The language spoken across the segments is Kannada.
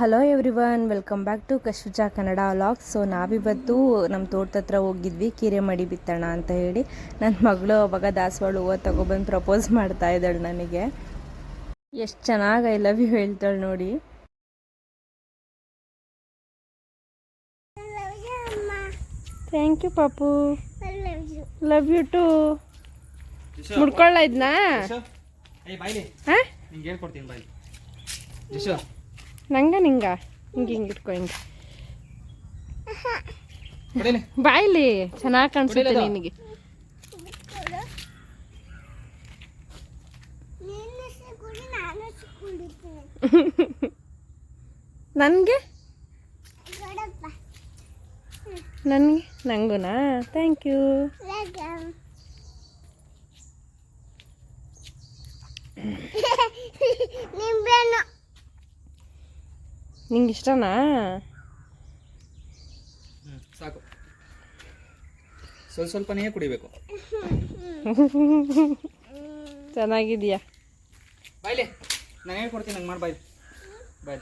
Hello everyone welcome back to Kashvija Kannada vlogs so ನಾವಿವತ್ತು ನಮ್ಮ ತೋಟದ ಹತ್ರ ಹೋಗಿದ್ವಿ ಕೀರೆ ಮಡಿ ಬಿತ್ತೋಣ ಅಂತ ಹೇಳಿ. ನನ್ನ ಮಗಳು ಅವಾಗ ದಾಸವಾಳ ಹೂವು ತಗೊಬಂದು ಪ್ರಪೋಸ್ ಮಾಡ್ತಾ ಇದ್ದಾಳೆ ನನಗೆ. ಎಷ್ಟು ಚೆನ್ನಾಗಿ ಐ ಲವ್ ಯು ಹೇಳ್ತಾಳೆ ನೋಡಿ. ಥ್ಯಾಂಕ್ ಯು ಪಾಪು ಲವ್ ಯು ಟು ಮುಡ್ಕೊಳ್ಳ ಇದನ್ನ ಹಾಂ? ನಿಂಗೆ ನಂಗ? ಹಿಂಗೆ ಹಿಂಗೆ ಇಟ್ಕೊ ಹಿಂಗೆ. ಬಾಯ್ಲಿ ಚೆನ್ನಾಗಿ ಕಾಣಿಸುತ್ತೆ? ನಿನಗೆ. ನನಗೆ? ನನಗೆ? ನಂಗುನಾ? ಥ್ಯಾಂಕ್ ಯು ನಿಂಬೆಹಣ್ಣು ನಿಂಗೆ ಇಷ್ಟನಾ? ಸಾಕು. ಸ್ವಲ್ಪ ಸ್ವಲ್ಪನೇ ಕುಡಿಬೇಕು. ಚೆನ್ನಾಗಿದೆಯಾ? ಬಾಯ್ಲಿ ನಾನು ಹೇಳ್ಕೊಡ್ತೀನಿ ನಂಗೆ ಮಾಡಿ ಬಾಯ್. ಬಾಯ್.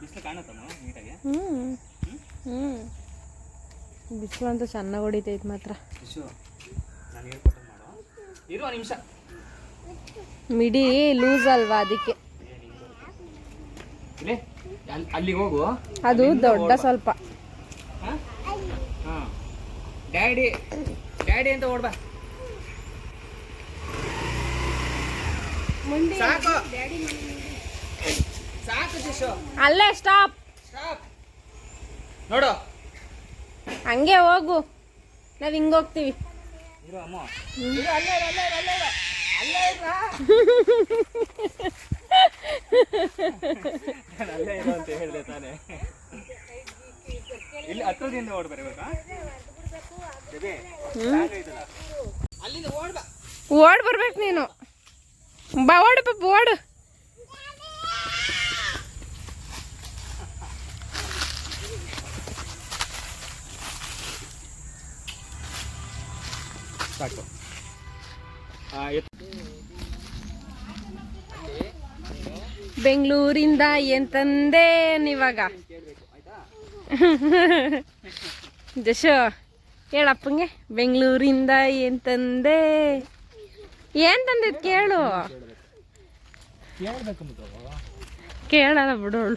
ಬಿಸಿಲು ನೀಟಾಗಿ? ಹ್ಞೂ ಹ್ಞೂ ಬಿಸಿಲು ಅಂತ ಚೆನ್ನಾಗಿ ಹೊಡಿತೈತೆ ಮಾತ್ರ. ಮಾಡು. ಇರು ನಿಮಿಷ. ಮಿಡಿ ಲೂಸ್ ಅಲ್ವಾ ಅದಕ್ಕೆ? ಅಲ್ಲಿಗೆ ಹೋಗು. ಅದು ದೊಡ್ಡ ಸ್ವಲ್ಪ. ಡ್ಯಾಡಿ ಡ್ಯಾಡಿ ಅಂತ ಓಡ್ಬಾ. ಸಾಕು. ಸಾಕು ಅಲ್ಲೇ ಸ್ಟಾಪ್ ಸ್ಟಾಪ್ ನೋಡು. ಹಂಗೆ ಹೋಗು. ನಾವು ಹಿಂಗೆ ಹೋಗ್ತೀವಿ. ಹತ್ರದಿಂದ ಓಡ್ ಬರ್ಬೇಕು ನೀನು. ಬಾ ಓಡು ಪಾಪ ಓಡು. ಸಾಕು. ಬೆಂಗಳೂರಿಂದ ಏನ್ ತಂದೆ ಇವಾಗ ಜಶೋ ಹೇಳಪ್ಪಂಗೆ. ಬೆಂಗಳೂರಿಂದ ಏನ್ ತಂದೆ? ಏನ್ ತಂದಿದ್ ಕೇಳು. ಕೇಳಲ್ಲ ಬಿಡೋಳು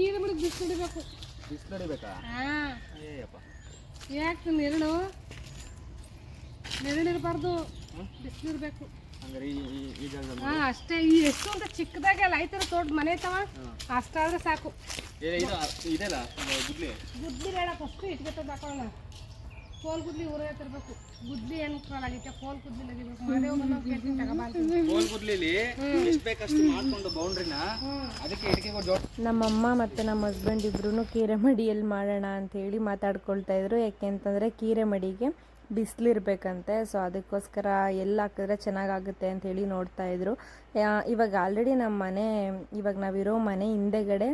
ಕೀರೆ ಬಿಡಿ ಬಿಸಿಲು ಹಿಡಿಬೇಕು. ಬಿಸಿಲು ಹೊಡಿಬೇಕಾ? ಹಾ. ಏಯಪ್ಪ ಯಾಕೆ ನೆರಳು? ಹಂಗಾರೆ ಈ ಈ- ಈ ಹಾ ಅಷ್ಟೇ. ಈ ಎಷ್ಟು ಅಂತ ಚಿಕ್ಕದಾಗೆ ಅಲ್ಲ ಐತರ ತೋಟ ಮನೆ ಐತವ ಅಷ್ಟಾದ್ರೆ ಸಾಕು. ಇದೆಲ್ಲ? ಗುಡ್ಲಿ ಗುದ್ಲಿ? ಬೇಡ ಫಸ್ಟ್ ಇಟ್ಕೊತ ಹಾಕೋಣ ಕೋಲ್ ಗುದ್ಲಿ ಊರೇ ತರಬೇಕು ಗುದ್ಲಿ ಏನು ಆಗೈತೆ? ಕೋಲ್ ಗುದ್ಲಿ ಲಗಿಬೇಕು ಮಾದೇವ್ ಬಂದು ಕೇಳ್ತೀನಿ ಕೋಲ್ ಗುಡ್ಲಿಲಿ ಎಷ್ಟು ಬೇಕಷ್ಟು ಮಾಡ್ಕೊಂಡು ಬೌಂಡ್ರಿನ ಅದಕ್ಕೆ ಇಟ್ಕೆ ಜೋಡ್ ನಮ್ಮಮ್ಮ ಮತ್ತು ನಮ್ಮ ಹಸ್ಬೆಂಡ್ ಇಬ್ರು ಕೀರೆ ಮಡಿಯಲ್ಲಿ ಮಾಡೋಣ ಅಂತ ಹೇಳಿ ಮಾತಾಡ್ಕೊಳ್ತಾ ಇದ್ರು. ಯಾಕೆಂತಂದರೆ ಕೀರೆ ಮಡಿಗೆ ಬಿಸಿಲಿರ್ಬೇಕಂತೆ. ಸೊ ಅದಕ್ಕೋಸ್ಕರ ಎಲ್ಲಿ ಹಾಕಿದ್ರೆ ಚೆನ್ನಾಗಾಗುತ್ತೆ ಅಂತ ಹೇಳಿ ನೋಡ್ತಾ ಇದ್ರು. ಇವಾಗ ಆಲ್ರೆಡಿ ನಮ್ಮ ಮನೆ ಇವಾಗ ನಾವಿರೋ ಮನೆ ಹಿಂದೆಗಡೆ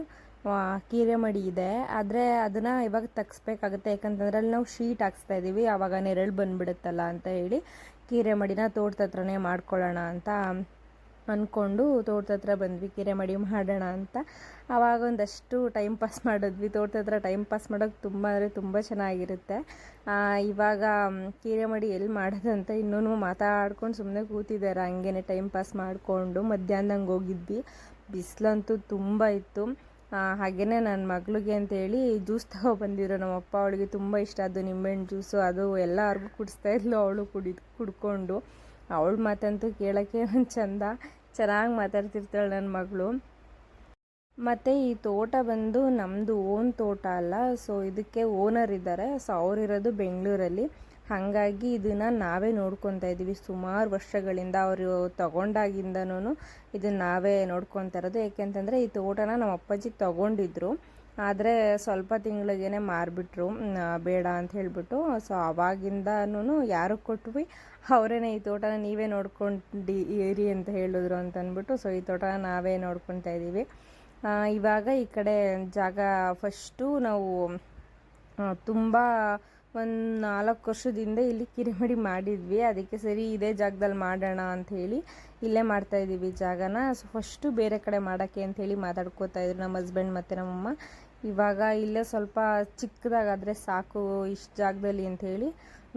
ಕೀರೆ ಮಡಿ ಇದೆ. ಆದರೆ ಅದನ್ನು ಇವಾಗ ತೆಗ್ಸ್ಬೇಕಾಗುತ್ತೆ. ಯಾಕಂತಂದ್ರೆ ಅಲ್ಲಿ ನಾವು ಶೀಟ್ ಹಾಕ್ಸ್ತಾ ಇದ್ದೀವಿ ಆವಾಗ ನೆರಳು ಬಂದುಬಿಡುತ್ತಲ್ಲ ಅಂತ ಹೇಳಿ ಕೀರೆ ಮಡಿನ ತೋಟದ ಹತ್ರನೇ ಮಾಡ್ಕೊಳ್ಳೋಣ ಅಂತ ಅಂದ್ಕೊಂಡು ತೋಟದ ಹತ್ರ ಬಂದ್ವಿ. ಕೀರೆ ಮಡಿ ಮಾಡೋಣ ಅಂತ. ಆವಾಗ ಒಂದಷ್ಟು ಟೈಮ್ ಪಾಸ್ ಮಾಡಿದ್ವಿ. ತೋಟದ ಹತ್ರ ಟೈಮ್ ಪಾಸ್ ಮಾಡೋಕ್ಕೆ ತುಂಬ, ಅಂದರೆ ತುಂಬ ಚೆನ್ನಾಗಿರುತ್ತೆ. ಇವಾಗ ಕೀರೆ ಮಡಿ ಎಲ್ಲಿ ಮಾಡೋದಂತ ಇನ್ನೂ ಮಾತಾಡ್ಕೊಂಡು ಸುಮ್ಮನೆ ಕೂತಿದ್ದಾರೆ. ಹಂಗೇನೆ ಟೈಮ್ ಪಾಸ್ ಮಾಡಿಕೊಂಡು ಮಧ್ಯಾಹ್ನದಂಗೆ ಹೋಗಿದ್ವಿ. ಬಿಸಿಲಂತೂ ತುಂಬ ಇತ್ತು. ಹಾಗೆಯೇ ನನ್ನ ಮಗಳಿಗೆ ಅಂತೇಳಿ ಜ್ಯೂಸ್ ತಗೊಬಂದಿದ್ರು ನಮ್ಮ ಅಪ್ಪ ಅವಳಿಗೆ ತುಂಬ ಇಷ್ಟ. ಅದು ನಿಂಬೆಹಣ್ಣು ಜ್ಯೂಸು ಅದು ಎಲ್ಲರಿಗೂ ಕುಡಿಸ್ತಾ ಇದ್ಲು ಅವಳು ಕುಡಿ ಕುಡ್ಕೊಂಡು. ಅವಳು ಮಾತಂತೂ ಕೇಳೋಕ್ಕೆ ಒಂದು ಚಂದ. ಚೆನ್ನಾಗಿ ಮಾತಾಡ್ತಿರ್ತಾಳೆ ನನ್ನ ಮಗಳು. ಮತ್ತು ಈ ತೋಟ ಬಂದು ನಮ್ಮದು ಓನ್ ತೋಟ ಅಲ್ಲ. ಸೊ ಇದಕ್ಕೆ ಓನರ್ ಇದ್ದಾರೆ. ಸೊ ಅವರಿರೋದು ಬೆಂಗಳೂರಲ್ಲಿ. ಹಾಗಾಗಿ ಇದನ್ನು ನಾವೇ ನೋಡ್ಕೊತಾ ಇದ್ದೀವಿ ಸುಮಾರು ವರ್ಷಗಳಿಂದ ಅವರು ತಗೊಂಡಾಗಿಂದನೂ ಇದನ್ನು ನಾವೇ ನೋಡ್ಕೊತಾ ಇರೋದು. ಏಕೆಂತಂದರೆ ಈ ತೋಟನ ನಮ್ಮ ಅಪ್ಪಾಜಿ ತಗೊಂಡಿದ್ರು. ಆದರೆ ಸ್ವಲ್ಪ ತಿಂಗಳಿಗೇನೆ ಮಾರಿಬಿಟ್ರು. ಬೇಡ ಅಂತ ಹೇಳಿಬಿಟ್ಟು. ಸೊ ಅವಾಗಿಂದನೂ ಯಾರು ಕೊಟ್ವಿ, ಅವರೇನೆ ಈ ತೋಟನ ನೀವೇ ನೋಡ್ಕೊಂಡು ಇರಿ ಅಂತ ಹೇಳಿದ್ರು ಅಂತಂದ್ಬಿಟ್ಟು ಸೊ, ಈ ತೋಟನ ನಾವೇ ನೋಡ್ಕೊತಾ ಇದ್ದೀವಿ ಇವಾಗ ಈ ಕಡೆ ಜಾಗ ಫಸ್ಟು ನಾವು ತುಂಬ ಒಂದು ನಾಲ್ಕು ವರ್ಷದಿಂದ ಇಲ್ಲಿ ಕಿರಿಮಡಿ ಮಾಡಿದ್ವಿ. ಅದಕ್ಕೆ ಸರಿ ಇದೇ ಜಾಗದಲ್ಲಿ ಮಾಡೋಣ ಅಂಥೇಳಿ ಇಲ್ಲೇ ಮಾಡ್ತಾ ಇದ್ದೀವಿ ಜಾಗನ. ಸೊ ಫಸ್ಟು ಬೇರೆ ಕಡೆ ಮಾಡೋಕ್ಕೆ ಅಂಥೇಳಿ ಮಾತಾಡ್ಕೋತಾ ಇದ್ರು ನಮ್ಮ ಹಸ್ಬೆಂಡ್ ಮತ್ತು ನಮ್ಮಮ್ಮ. ಇವಾಗ ಇಲ್ಲೇ ಸ್ವಲ್ಪ ಚಿಕ್ಕದಾಗಾದರೆ ಸಾಕು ಇಷ್ಟು ಜಾಗದಲ್ಲಿ ಅಂಥೇಳಿ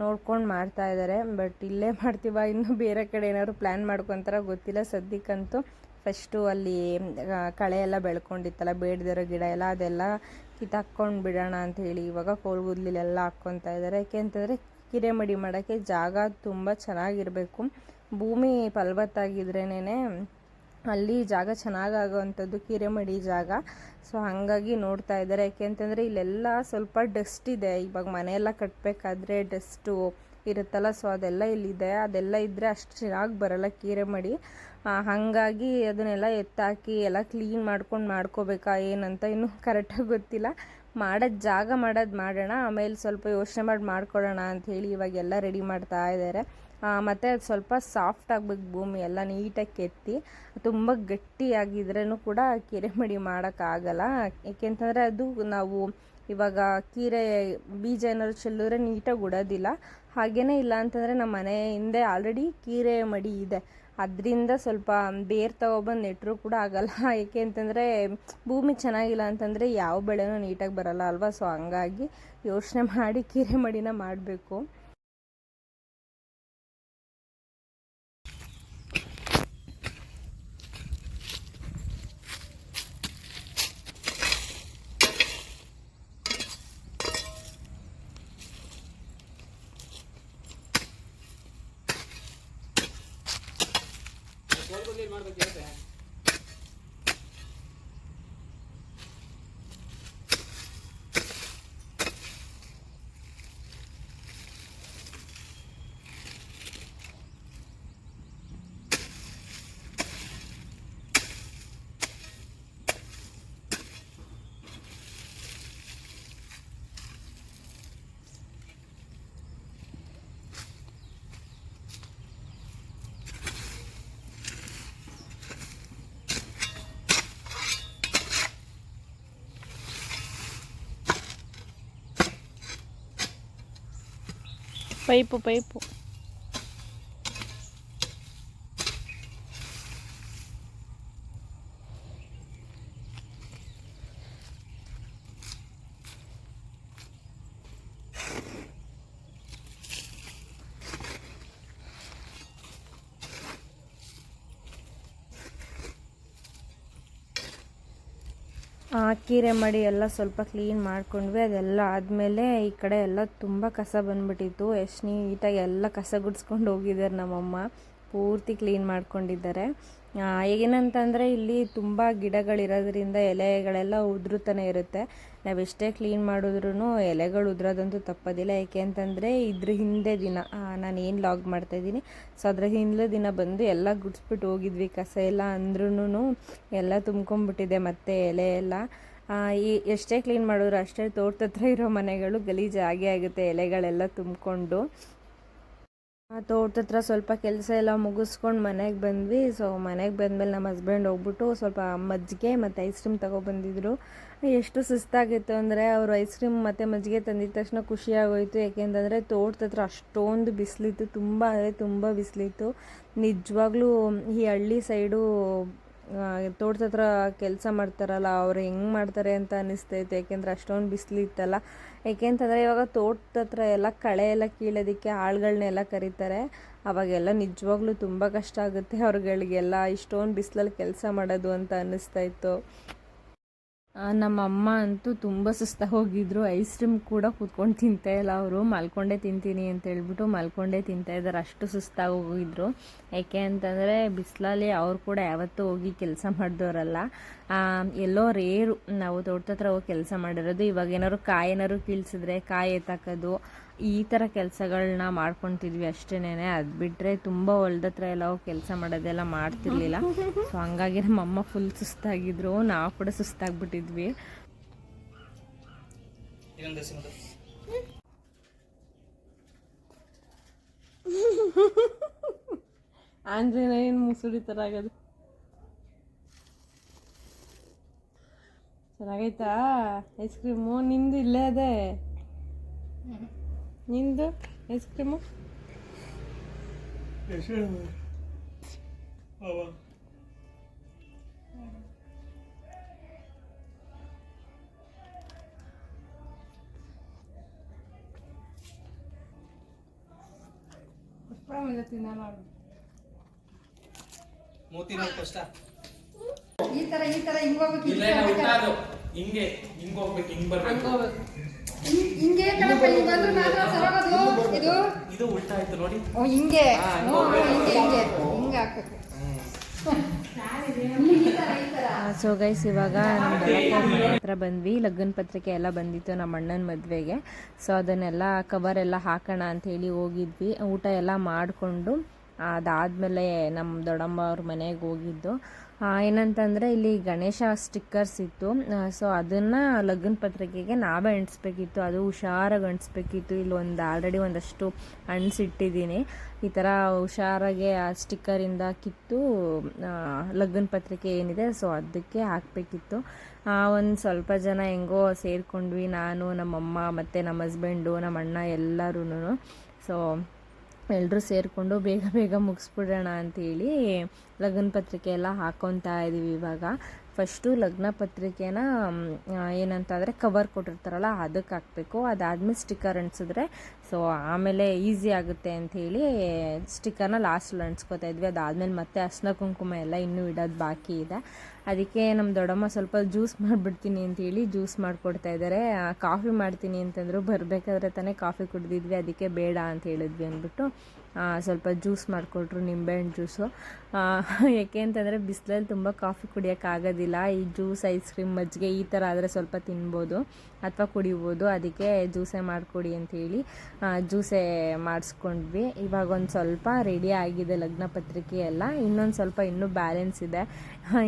ನೋಡ್ಕೊಂಡು ಮಾಡ್ತಾ ಇದ್ದಾರೆ ಬಟ್ ಇಲ್ಲೇ ಮಾಡ್ತೀವ ಇನ್ನೂ ಬೇರೆ ಕಡೆ ಏನಾದ್ರು ಪ್ಲ್ಯಾನ್ ಮಾಡ್ಕೊತಾರ ಗೊತ್ತಿಲ್ಲ. ಸದ್ಯಕ್ಕಂತೂ ಫಸ್ಟು ಅಲ್ಲಿ ಕಳೆ ಎಲ್ಲ ಬೆಳ್ಕೊಂಡಿತ್ತಲ್ಲ, ಬೇಡದಿರೋ ಗಿಡ ಎಲ್ಲ ಅದೆಲ್ಲ ಕಿತ್ತಾಕ್ಕೊಂಡು ಬಿಡೋಣ ಅಂತ ಹೇಳಿ ಇವಾಗ ಕೋಲ್ಗುದ್ಲಿಲೆಲ್ಲ ಹಾಕ್ಕೊತಾ ಇದ್ದಾರೆ. ಯಾಕೆ ಅಂತಂದರೆ ಕಿರೆಮಡಿ ಮಾಡೋಕ್ಕೆ ಜಾಗ ತುಂಬ ಚೆನ್ನಾಗಿರಬೇಕು. ಭೂಮಿ ಫಲವತ್ತಾಗಿದ್ರೇನೆ ಅಲ್ಲಿ ಜಾಗ ಚೆನ್ನಾಗಾಗೋವಂಥದ್ದು ಕಿರೆಮಡಿ ಜಾಗ. ಸೊ ಹಾಗಾಗಿ ನೋಡ್ತಾ ಇದ್ದಾರೆ. ಯಾಕೆ ಅಂತಂದರೆ ಇಲ್ಲೆಲ್ಲ ಸ್ವಲ್ಪ ಡಸ್ಟ್ ಇದೆ. ಇವಾಗ ಮನೆಯೆಲ್ಲ ಕಟ್ಟಬೇಕಾದ್ರೆ ಡಸ್ಟು ಇರುತ್ತಲ್ಲ ಸೊ ಅದೆಲ್ಲ ಇಲ್ಲಿದೆ. ಅದೆಲ್ಲ ಇದ್ದರೆ ಅಷ್ಟು ಚೆನ್ನಾಗಿ ಬರಲ್ಲ ಕೀರೆ ಮಡಿ. ಹಾಗಾಗಿ ಅದನ್ನೆಲ್ಲ ಎತ್ತಾಕಿ ಎಲ್ಲ ಕ್ಲೀನ್ ಮಾಡ್ಕೊಂಡು ಮಾಡ್ಕೋಬೇಕಾ, ಏನಂತ ಇನ್ನೂ ಕರೆಕ್ಟಾಗಿ ಗೊತ್ತಿಲ್ಲ. ಮಾಡೋದು ಜಾಗ ಮಾಡೋದು ಮಾಡೋಣ, ಆಮೇಲೆ ಸ್ವಲ್ಪ ಯೋಚನೆ ಮಾಡಿ ಮಾಡ್ಕೊಡೋಣ ಅಂಥೇಳಿ ಇವಾಗೆಲ್ಲ ರೆಡಿ ಮಾಡ್ತಾ ಇದ್ದಾರೆ ಮತ್ತು ಅದು ಸ್ವಲ್ಪ ಸಾಫ್ಟ್ ಆಗಬೇಕು ಭೂಮಿ, ಎಲ್ಲ ನೀಟಾಗಿ ಕೆತ್ತಿ, ತುಂಬ ಗಟ್ಟಿಯಾಗಿದ್ರೂ ಕೂಡ ಕಿರೆಮಡಿ ಮಾಡೋಕ್ಕಾಗಲ್ಲ ಏಕೆಂತಂದರೆ ಅದು ನಾವು ಇವಾಗ ಕೀರೆ, ಬೀಜ ಏನಾದ್ರು ಚೆಲ್ಲಿದ್ರೆ ನೀಟಾಗಿ ಉಡೋದಿಲ್ಲ. ಹಾಗೇನೇ ಇಲ್ಲ ಅಂತಂದರೆ ನಮ್ಮ ಮನೆ ಹಿಂದೆ ಆಲ್ರೆಡಿ ಕೀರೆ ಮಡಿ ಇದೆ. ಅದರಿಂದ ಸ್ವಲ್ಪ ಬೇರು ತಗೊಬಂದು ನೆಟ್ಟರು ಕೂಡ ಆಗಲ್ಲ. ಏಕೆ ಅಂತಂದರೆ ಭೂಮಿ ಚೆನ್ನಾಗಿಲ್ಲ ಅಂತಂದರೆ ಯಾವ ಬೆಳೆನೂ ನೀಟಾಗಿ ಬರಲ್ಲ ಅಲ್ವಾ? ಸೊ ಹಂಗಾಗಿ ಯೋಚನೆ ಮಾಡಿ ಕೀರೆ ಮಡಿನ ಮಾಡಬೇಕು ಕೋಲ್ಗುದ್ಲಿ ಮಾಡ್ಬೇಕು ಇರುತ್ತೆ ಪೈಪು ಪೈಪು ಕೀರೆ ಮಾಡಿ ಎಲ್ಲ ಸ್ವಲ್ಪ ಕ್ಲೀನ್ ಮಾಡ್ಕೊಂಡ್ವಿ. ಅದೆಲ್ಲ ಆದಮೇಲೆ ಈ ಕಡೆ ಎಲ್ಲ ತುಂಬ ಕಸ ಬಂದ್ಬಿಟ್ಟಿತ್ತು. ಎಷ್ಟು ನೀಟಾಗಿ ಎಲ್ಲ ಕಸ ಗುಡಿಸ್ಕೊಂಡು ಹೋಗಿದ್ದಾರೆ ನಮ್ಮಮ್ಮ. ಪೂರ್ತಿ ಕ್ಲೀನ್ ಮಾಡ್ಕೊಂಡಿದ್ದಾರೆ. ಏನಂತಂದರೆ ಇಲ್ಲಿ ತುಂಬ ಗಿಡಗಳಿರೋದ್ರಿಂದ ಎಲೆಗಳೆಲ್ಲ ಉದುರುತ್ತಾನೆ ಇರುತ್ತೆ. ನಾವು ಎಷ್ಟೇ ಕ್ಲೀನ್ ಮಾಡಿದ್ರೂ ಎಲೆಗಳು ಉದುರೋದಂತೂ ತಪ್ಪೋದಿಲ್ಲ. ಯಾಕೆ ಅಂತಂದರೆ ಇದ್ರ ಹಿಂದೆ ದಿನ ನಾನು ಏನು ಲಾಗ್ ಮಾಡ್ತಾಯಿದ್ದೀನಿ ಸೊ, ಅದ್ರ ಹಿಂದೆ ದಿನ ಬಂದು ಎಲ್ಲ ಗುಡಿಸ್ಬಿಟ್ಟು ಹೋಗಿದ್ವಿ. ಕಸ ಎಲ್ಲ ಅಂದ್ರೂ ಎಲ್ಲ ತುಂಬ್ಕೊಂಡ್ಬಿಟ್ಟಿದೆ ಮತ್ತೆ ಎಲೆ ಎಲ್ಲ. ಈ ಎಷ್ಟೇ ಕ್ಲೀನ್ ಮಾಡಿದ್ರು ಅಷ್ಟೇ ತೋಟದ ಹತ್ರ ಇರೋ ಮನೆಗಳು ಗಲೀಜಾಗೇ ಆಗೇ ಆಗುತ್ತೆ. ಎಲೆಗಳೆಲ್ಲ ತುಂಬಿಕೊಂಡು. ಆ ತೋಟದ ಸ್ವಲ್ಪ ಕೆಲಸ ಎಲ್ಲ ಮುಗಿಸ್ಕೊಂಡು ಮನೆಗೆ ಬಂದ್ವಿ. ಸೊ ಮನೆಗೆ ಬಂದಮೇಲೆ ನಮ್ಮ ಹಸ್ಬೆಂಡ್ ಹೋಗ್ಬಿಟ್ಟು ಸ್ವಲ್ಪ ಮಜ್ಜಿಗೆ ಮತ್ತು ಐಸ್ ಕ್ರೀಮ್ ತೊಗೊಬಂದಿದ್ರು. ಎಷ್ಟು ಸುಸ್ತಾಗಿತ್ತು ಅಂದರೆ ಅವರು ಐಸ್ ಕ್ರೀಮ್ ಮತ್ತು ಮಜ್ಜಿಗೆ ತಂದಿದ ತಕ್ಷಣ ಖುಷಿಯಾಗೋಯ್ತು. ಯಾಕೆಂತಂದರೆ ತೋಟದ ಹತ್ರ ಅಷ್ಟೊಂದು ಬಿಸಿಲಿತ್ತು. ತುಂಬ, ಅಂದರೆ ತುಂಬ ಬಿಸಿಲಿತ್ತು. ನಿಜವಾಗ್ಲೂ ಈ ಹಳ್ಳಿ ಸೈಡು ತೋಟದ ಹತ್ರ ಕೆಲಸ ಮಾಡ್ತಾರಲ್ಲ, ಅವ್ರು ಹೆಂಗೆ ಮಾಡ್ತಾರೆ ಅಂತ ಅನ್ನಿಸ್ತೈತೆ ಯಾಕೆಂದರೆ ಅಷ್ಟೊಂದು ಬಿಸಿಲಿತ್ತಲ್ಲ ಏಕೆಂತಂದರೆ ಇವಾಗ ತೋಟದ ಹತ್ರ ಎಲ್ಲ ಕಳೆ ಎಲ್ಲ ಕೀಳೋದಕ್ಕೆ ಆಳುಗಳನ್ನೆಲ್ಲ ಕರೀತಾರೆ. ಅವಾಗೆಲ್ಲ ನಿಜವಾಗ್ಲೂ ತುಂಬ ಕಷ್ಟ ಆಗುತ್ತೆ ಅವ್ರುಗಳಿಗೆಲ್ಲ. ಇಷ್ಟೊಂದು ಬಿಸಿಲಲ್ಲಿ ಕೆಲಸ ಮಾಡೋದು ಅಂತ ಅನ್ನಿಸ್ತಾ ಇತ್ತು. ನಮ್ಮ ಅಮ್ಮ ಅಂತೂ ತುಂಬ ಸುಸ್ತಾಗಿ ಹೋಗಿದ್ರು. ಐಸ್ ಕ್ರೀಮ್ ಕೂಡ ಕೂತ್ಕೊಂಡು ತಿಂತಾ ಇಲ್ಲ ಅವರು. ಮಲ್ಕೊಂಡೇ ತಿಂತೀನಿ ಅಂತ ಹೇಳ್ಬಿಟ್ಟು ಮಲ್ಕೊಂಡೇ ತಿಂತಾ ಇದ್ದಾರೆ. ಅಷ್ಟು ಸುಸ್ತಾಗಿ ಹೋಗಿದ್ರು. ಯಾಕೆ ಅಂತಂದರೆ ಬಿಸಿಲಲ್ಲಿ ಅವ್ರು ಕೂಡ ಯಾವತ್ತೂ ಹೋಗಿ ಕೆಲಸ ಮಾಡಿದವರಲ್ಲ ಎಲ್ಲೋ ರೇರು ನಾವು ತೋಟದ ಹತ್ರ ಹೋಗಿ ಕೆಲಸ ಮಾಡಿರೋದು. ಇವಾಗ ಏನಾದ್ರು ಕಾಯಿ ಏನಾದ್ರು ಕೀಳ್ಸಿದ್ರೆ ಕಾಯಿ ಎತ್ತಾಕೋದು ಈ ಥರ ಕೆಲಸಗಳನ್ನ ಮಾಡ್ಕೊತಿದ್ವಿ ಅಷ್ಟೇನೆ ಅದು ಬಿಟ್ಟರೆ ತುಂಬ ಹೊಲ್ದತ್ರ ಎಲ್ಲ ಹೋಗಿ ಕೆಲಸ ಮಾಡೋದೆಲ್ಲ ಮಾಡ್ತಿರ್ಲಿಲ್ಲ. ಸೊ ಹಂಗಾಗಿ ನಮ್ಮಮ್ಮ ಫುಲ್ ಸುಸ್ತಾಗಿದ್ರು. ನಾವು ಕೂಡ ಸುಸ್ತಾಗ್ಬಿಟ್ಟಿದ್ವಿ. ಅಂದ್ರೆ ಏನು ಮುಸುಡಿ ಥರ ಆಗೋದು? ಚೆನ್ನಾಗೈತಾ? ಐಸ್ ಕ್ರೀಮು ನಿಂದು ಇಲ್ಲೇ ಅದೇ? ನಿಂದು ಐಸ್ ಕ್ರೀಮು ಅವ. ಮೂತಿ ನೋಡಿ ಕಷ್ಟ ಈ ತರ ಈ ತರ ಹಿಂಗ್ ಹೋಗ್ಬೇಕು ಇಲ್ಲ ಇಲ್ಲ, ಉಲ್ಟಾ ಅದು. ಹಿಂಗೆ ಹಿಂಗ್ ಹೋಗ್ಬೇಕು ಹಿಂಗ್ ಬರ್ಬೇಕು ಹಿಂಗ್- ಹಿಂಗೆ ಕಣಪ್ಪ ಹಿಂಗ್ ಬಂದ್ರೆ ಮಾತ್ರ ಸರೋಗೋದು ಇದು ಇದು ಉಲ್ಟಾ ಆಯ್ತು ನೋಡಿ. ಓ ಹಿಂಗೆ. ಹ್ಞೂ, ಹಿಂಗೆ ಹಿಂಗೆ. ಹಿಂಗೆ ಹಾಕ್ಬೇಕು ಸೊ ಗೈಸ್ ಇವಾಗ ನಮ್ಮ ದೊಡ್ಡಪ್ಪ ಹತ್ರ ಬಂದ್ವಿ. ಲಗ್ನ ಪತ್ರಿಕೆ ಎಲ್ಲ ಬಂದಿತ್ತು ನಮ್ಮ ಅಣ್ಣನ ಮದುವೆಗೆ. ಸೊ ಅದನ್ನೆಲ್ಲ ಕವರ್ ಎಲ್ಲ ಹಾಕೋಣ ಅಂತ ಹೇಳಿ ಹೋಗಿದ್ವಿ. ಊಟ ಎಲ್ಲ ಮಾಡಿಕೊಂಡು ಅದಾದಮೇಲೆ ನಮ್ಮ ದೊಡ್ಡಮ್ಮ ಅವ್ರ ಮನೆಗೆ ಹೋಗಿದ್ದು. ಏನಂತಂದರೆ ಇಲ್ಲಿ ಗಣೇಶ ಸ್ಟಿಕ್ಕರ್ಸ್ ಇತ್ತು. ಸೊ ಅದನ್ನು ಲಗ್ನ ಪತ್ರಿಕೆಗೆ ನಾವೇ ಅಂಟಿಸ್ಬೇಕಿತ್ತು ಅದು ಹುಷಾರಾಗಿ ಅಂಟಿಸ್ಬೇಕಿತ್ತು ಒಂದು ಆಲ್ರೆಡಿ ಒಂದಷ್ಟು ಅಂಟಿಸಿಟ್ಟಿದ್ದೀನಿ ಈ ಥರ ಹುಷಾರಾಗೆ ಆ ಸ್ಟಿಕ್ಕರಿಂದ ಕಿತ್ತು ಲಗ್ನ ಪತ್ರಿಕೆ ಏನಿದೆ ಸೊ ಅದಕ್ಕೆ ಹಾಕಬೇಕಿತ್ತು. ಒಂದು ಸ್ವಲ್ಪ ಜನ ಹೆಂಗೋ ಸೇರಿಕೊಂಡ್ವಿ. ನಾನು, ನಮ್ಮಮ್ಮ ಮತ್ತು ನಮ್ಮ ಹಸ್ಬೆಂಡು ನಮ್ಮ ಅಣ್ಣ ಎಲ್ಲರೂ ಸೊ ಎಲ್ಲರೂ ಸೇರಿಕೊಂಡು ಬೇಗ ಬೇಗ ಮುಗಿಸ್ಬಿಡೋಣ ಅಂತೇಳಿ ಲಗ್ನ ಪತ್ರಿಕೆ ಎಲ್ಲ ಹಾಕೊತಾ ಇದ್ದೀವಿ ಇವಾಗ. ಫಸ್ಟು ಲಗ್ನ ಪತ್ರಿಕೆನ ಏನಂತಂದರೆ ಕವರ್ ಕೊಟ್ಟಿರ್ತಾರಲ್ಲ ಅದಕ್ಕೆ ಹಾಕಬೇಕು. ಅದಾದ್ಮೇಲೆ ಸ್ಟಿಕ್ಕರ್ ಅಂಟಿಸಿದ್ರೆ ಸೊ ಆಮೇಲೆ ಈಸಿ ಆಗುತ್ತೆ ಅಂಥೇಳಿ ಸ್ಟಿಕ್ಕರ್ನ ಲಾಸ್ಟಲ್ಲಿ ಅಂಟಿಸ್ಕೊತಾ ಇದ್ವಿ. ಅದಾದಮೇಲೆ ಮತ್ತೆ ಅರ್ಶಿನ ಕುಂಕುಮ ಎಲ್ಲ ಇನ್ನೂ ಇಡೋದು ಬಾಕಿ ಇದೆ. ಅದಕ್ಕೆ ನಮ್ಮ ದೊಡ್ಡಮ್ಮ ಸ್ವಲ್ಪ ಜ್ಯೂಸ್ ಮಾಡಿಬಿಡ್ತೀನಿ ಅಂತೇಳಿ ಜ್ಯೂಸ್ ಮಾಡಿಕೊಡ್ತಾ ಇದ್ದಾರೆ ಕಾಫಿ ಮಾಡ್ತೀನಿ ಅಂತಂದ್ರು ಬರಬೇಕಾದ್ರೆ ತಾನೇ ಕಾಫಿ ಕುಡಿದಿದ್ವಿ, ಅದಕ್ಕೆ ಬೇಡ ಅಂತ ಹೇಳಿದ್ವಿ ಅಂದ್ಬಿಟ್ಟು. ಸ್ವಲ್ಪ ಜ್ಯೂಸ್ ಮಾಡಿಕೊಟ್ರು ನಿಂಬೆಹಣ್ಣು ಜ್ಯೂಸು. ಯಾಕೆ ಅಂತಂದರೆ ಬಿಸಿಲಲ್ಲಿ ತುಂಬ ಕಾಫಿ ಕುಡಿಯೋಕ್ಕಾಗೋದಿಲ್ಲ ಈ ಜ್ಯೂಸ್, ಐಸ್ ಕ್ರೀಮ್, ಮಜ್ಜಿಗೆ ಈ ಥರ ಆದರೆ ಸ್ವಲ್ಪ ತಿನ್ಬೋದು ಅಥವಾ ಕುಡಿಬೋದು. ಅದಕ್ಕೆ ಜ್ಯೂಸೇ ಮಾಡಿಕೊಡಿ ಅಂತೇಳಿ ಜ್ಯೂಸೇ ಮಾಡಿಸ್ಕೊಂಡ್ವಿ. ಇವಾಗ ಒಂದು ಸ್ವಲ್ಪ ರೆಡಿ ಆಗಿದೆ ಲಗ್ನ ಪತ್ರಿಕೆ ಎಲ್ಲ. ಇನ್ನೊಂದು ಸ್ವಲ್ಪ ಇನ್ನೂ ಬ್ಯಾಲೆನ್ಸ್ ಇದೆ.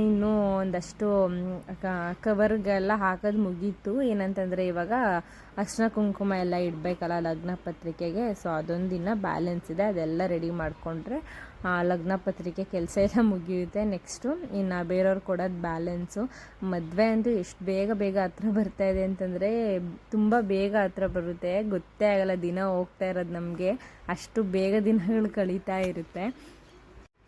ಇನ್ನೂ ಒಂದಷ್ಟು ಕವರ್ಗೆಲ್ಲ ಹಾಕೋದು ಮುಗೀತು. ಏನಂತಂದರೆ ಇವಾಗ ಅರ್ಶಿನ ಕುಂಕುಮ ಎಲ್ಲ ಇಡಬೇಕಲ್ಲ ಲಗ್ನ ಪತ್ರಿಕೆಗೆ. ಸೊ ಅದೊಂದು ದಿನ ಬ್ಯಾಲೆನ್ಸ್ ಇದೆ. ಅದೆಲ್ಲ ರೆಡಿ ಮಾಡಿಕೊಂಡ್ರೆ ಲಗ್ನ ಪತ್ರಿಕೆ ಕೆಲಸ ಎಲ್ಲ ಮುಗಿಯುತ್ತೆ ನೆಕ್ಸ್ಟು ಇನ್ನು ಬೇರೆಯವ್ರು ಕೊಡೋದು ಬ್ಯಾಲೆನ್ಸು ಮದುವೆ ಅಂತೂ ಎಷ್ಟು ಬೇಗ ಬೇಗ ಹತ್ರ ಬರ್ತಾ ಇದೆ ಅಂತಂದರೆ, ತುಂಬ ಬೇಗ ಹತ್ರ ಬರುತ್ತೆ. ಗೊತ್ತೇ ಆಗಲ್ಲ, ದಿನ ಹೋಗ್ತಾ ಇರೋದು ನಮಗೆ. ಅಷ್ಟು ಬೇಗ ದಿನಗಳು ಕಳೀತಾ ಇರುತ್ತೆ.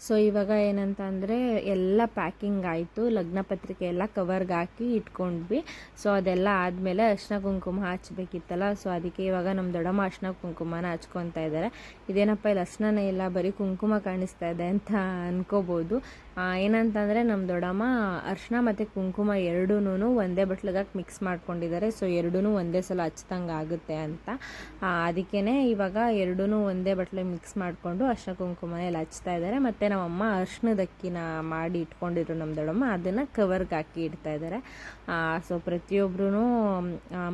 ಸೊ ಇವಾಗ ಏನಂತ ಅಂದರೆ ಎಲ್ಲ ಪ್ಯಾಕಿಂಗ್ ಆಯಿತು. ಲಗ್ನ ಪತ್ರಿಕೆ ಎಲ್ಲ ಕವರ್ಗೆ ಹಾಕಿ ಇಟ್ಕೊಂಡ್ವಿ. ಸೊ ಅದೆಲ್ಲ ಆದಮೇಲೆ ಅರ್ಶಿನ ಕುಂಕುಮ ಹಚ್ಬೇಕಿತ್ತಲ್ಲ. ಸೊ ಅದಕ್ಕೆ ಇವಾಗ ನಮ್ಮ ದೊಡ್ಡಮ್ಮ ಅರ್ಶಿನ ಕುಂಕುಮನ ಹಚ್ಕೊತಾ ಇದ್ದಾರೆ ಇದೇನಪ್ಪ, ಇಲ್ಲಿ ಅರ್ಶಿನ ಇಲ್ಲ, ಬರೀ ಕುಂಕುಮ ಕಾಣಿಸ್ತಾ ಇದೆ ಅಂತ ಅನ್ಕೋಬೋದು. ಏನಂತಂದರೆ ನಮ್ಮ ದೊಡ್ಡಮ್ಮ ಅರ್ಶಿನ ಮತ್ತು ಕುಂಕುಮ ಎರಡೂ ಒಂದೇ ಬಟ್ಲಿಗೆ ಮಿಕ್ಸ್ ಮಾಡ್ಕೊಂಡಿದ್ದಾರೆ ಸೊ ಎರಡೂ ಒಂದೇ ಸಲ ಹಚ್ದಂಗೆ ಆಗುತ್ತೆ ಅಂತ. ಅದಕ್ಕೇ ಇವಾಗ ಎರಡೂ ಒಂದೇ ಬಟ್ಲೆ ಮಿಕ್ಸ್ ಮಾಡಿಕೊಂಡು ಅರ್ಶಿನ ಕುಂಕುಮ ಎಲ್ಲ ಹಚ್ತಾ ಇದ್ದಾರೆ ಮತ್ತು ನಮ್ಮಮ್ಮ ಅರ್ಶಿನದ ಅಕ್ಕಿನ ಮಾಡಿ ಇಟ್ಕೊಂಡಿದ್ರು ನಮ್ಮ ದೊಡ್ಡಮ್ಮ. ಅದನ್ನು ಕವರ್ಗೆ ಹಾಕಿ ಇಡ್ತಾ ಇದ್ದಾರೆ ಸೊ ಪ್ರತಿಯೊಬ್ಬರೂ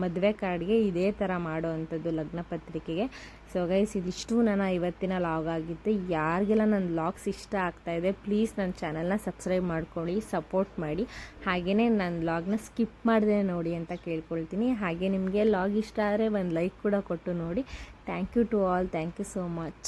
ಮದುವೆ ಕಾರ್ಡ್ಗೆ ಇದೇ ಥರ ಮಾಡೋ ಅಂಥದ್ದು ಲಗ್ನ ಪತ್ರಿಕೆಗೆ. ಸೊ ಗೈಸ್ ಇದಿಷ್ಟು ನನ್ನ ಇವತ್ತಿನ ಲಾಗ್ ಆಗಿತ್ತು. ಯಾರಿಗೆಲ್ಲ ನನ್ನ ಲಾಗ್ಸ್ ಇಷ್ಟ ಆಗ್ತಾ ಇದೆ ಪ್ಲೀಸ್ ನನ್ನ ಚಾನಲ್ನ ಸಬ್ಸ್ಕ್ರೈಬ್ ಮಾಡ್ಕೊಳ್ಳಿ ಸಪೋರ್ಟ್ ಮಾಡಿ. ಹಾಗೆಯೇ ನನ್ನ ಲಾಗ್ನ ಸ್ಕಿಪ್ ಮಾಡಿದೆ ನೋಡಿ ಅಂತ ಕೇಳ್ಕೊಳ್ತೀನಿ. ಹಾಗೆ ನಿಮಗೆ ಲಾಗ್ ಇಷ್ಟ ಆದರೆ ಒಂದು ಲೈಕ್ ಕೂಡ ಕೊಟ್ಟು ನೋಡಿ. Thank you to all thank you so much